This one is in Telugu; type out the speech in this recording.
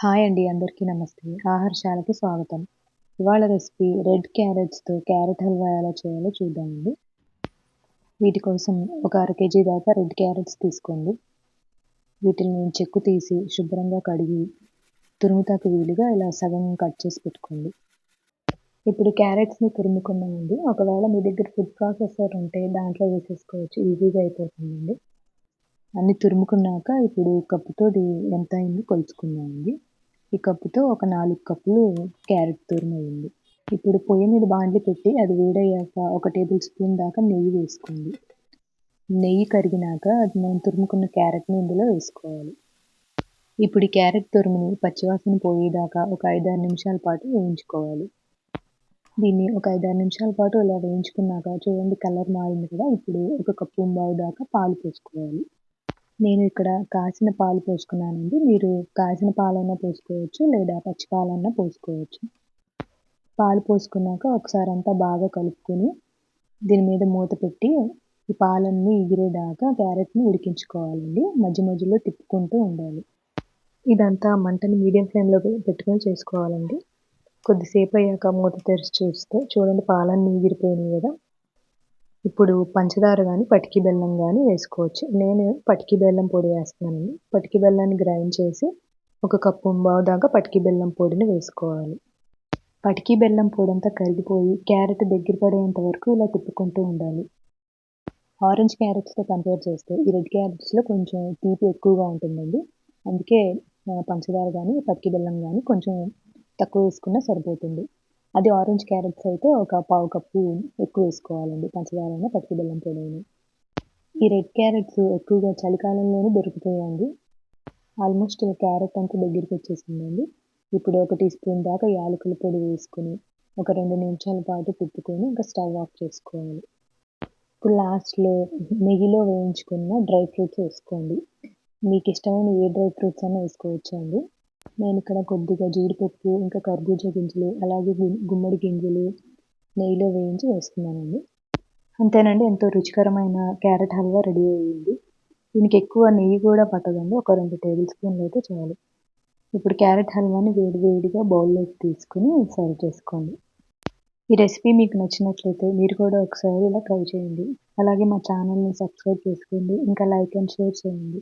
హాయ్ అండి అందరికీ నమస్తే. ఆహారశాలకి స్వాగతం. ఇవాళ రెసిపీ రెడ్ క్యారెట్స్తో క్యారెట్ హల్వా ఎలా చేయాలో చూద్దామండి. వీటి కోసం ఒక అర కేజీ దాకా రెడ్ క్యారెట్స్ తీసుకోండి. వీటిని చెక్కు తీసి శుభ్రంగా కడిగి తురుముతాకు వీలుగా ఇలా సగం కట్ చేసి పెట్టుకోండి. ఇప్పుడు క్యారెట్స్ని తురుముకున్నామండి ఒకవేళ మీ దగ్గర ఫుడ్ ప్రాసెసర్ ఉంటే దాంట్లో వేసేసుకోవచ్చు. ఈజీగా అయిపోతుందండి. అన్ని తురుముకున్నాక ఇప్పుడు కప్పుతో ఎంత అయింది కొలుచుకుందామండి. ఈ కప్పుతో ఒక నాలుగు కప్పులు క్యారెట్ తురుము అయింది ఇప్పుడు పొయ్యి మీద బాండ్లు పెట్టి అది వేడయ్యాక ఒక టేబుల్ స్పూన్ దాకా నెయ్యి వేసుకోండి. నెయ్యి కరిగినాక అది మనం తురుముకున్న క్యారెట్ని ఇందులో వేసుకోవాలి. ఇప్పుడు ఈ క్యారెట్ తురుముని పచ్చివాసన పోయేదాకా ఒక ఐదారు నిమిషాల పాటు వేయించుకోవాలి. దీన్ని ఒక ఐదారు నిమిషాల పాటు ఇలా వేయించుకున్నాక చూడండి కలర్ మారింది కదా ఇప్పుడు ఒక కప్పు బావు దాకా పాలు పోసుకోవాలి. నేను ఇక్కడ కాసిన పాలు పోసుకున్నానండి. మీరు కాసిన పాలన్నా పోసుకోవచ్చు లేదా పచ్చి పాలన్నా పోసుకోవచ్చు. పాలు పోసుకున్నాక ఒకసారి అంతా బాగా కలుపుకొని దీని మీద మూత పెట్టి ఈ పాలన్నీ ఎగిరేదాకా క్యారెట్ని ఉడికించుకోవాలండి. మధ్య మధ్యలో తిప్పుకుంటూ ఉండాలి. ఇదంతా మంటని మీడియం ఫ్లేమ్లో పెట్టుకొని చేసుకోవాలండి. కొద్దిసేపు అయ్యాక మూత తెరిచి చూస్తే చూడండి పాలన్నీ ఎగిరిపోయినాయి కదా. ఇప్పుడు పంచదార కానీ పటికి బెల్లం కానీ వేసుకోవచ్చు. నేను పటికి బెల్లం పొడి వేస్తున్నానండి పటికి బెల్లాన్ని గ్రైండ్ చేసి ఒక కప్పు బావు దాకా పటికి బెల్లం పొడిని వేసుకోవాలి. పటికి బెల్లం పొడి అంతా కరిగిపోయి క్యారెట్ దగ్గర పడేంత వరకు ఇలా తిప్పుకుంటూ ఉండాలి. ఆరెంజ్ క్యారెట్స్తో కంపేర్ చేస్తే ఈ రెడ్ క్యారెట్స్లో కొంచెం తీపి ఎక్కువగా ఉంటుందండి. అందుకే పంచదార కానీ పటికి బెల్లం కానీ కొంచెం తక్కువ వేసుకున్నా సరిపోతుంది. అది ఆరెంజ్ క్యారెట్స్ అయితే ఒక పావు కప్పు ఎక్కువ వేసుకోవాలండి పంచదార పచ్చి బెల్లం పొడి అయినా ఈ రెడ్ క్యారెట్స్ ఎక్కువగా చలికాలంలోనే దొరుకుతాయండి. ఆల్మోస్ట్ క్యారెట్ అంతా దగ్గరికి వచ్చేసిందండి. ఇప్పుడు ఒక టీ స్పూన్ దాకా యాలకుల పొడి వేసుకొని ఒక రెండు నిమిషాల పాటు తిప్పుకొని ఇంకా స్టవ్ ఆఫ్ చేసుకోవాలి. ఇప్పుడు లాస్ట్లో నెయ్యిలో వేయించుకున్న డ్రై ఫ్రూట్స్ వేసుకోండి. మీకు ఇష్టమైన ఏ డ్రై ఫ్రూట్స్ అయినా వేసుకోవచ్చు అండి నేను ఇక్కడ కొద్దిగా జీడిపప్పు ఇంకా కర్బూజా గింజలు అలాగే గుమ్మడి గింజలు నెయ్యిలో వేయించి వేస్తున్నానండి. అంతేనండి ఎంతో రుచికరమైన క్యారెట్ హల్వా రెడీ అయ్యింది. దీనికి ఎక్కువ నెయ్యి కూడా పట్టదండి ఒక రెండు టేబుల్ స్పూన్లు అయితే చాలు. ఇప్పుడు క్యారెట్ హల్వాని వేడి వేడిగా బౌల్లోకి తీసుకుని సర్వ్ చేసుకోండి. ఈ రెసిపీ మీకు నచ్చినట్లయితే మీరు కూడా ఒకసారి ఇలా ట్రై చేయండి. అలాగే మా ఛానల్ని సబ్స్క్రైబ్ చేసుకోండి ఇంకా లైక్ అండ్ షేర్ చేయండి.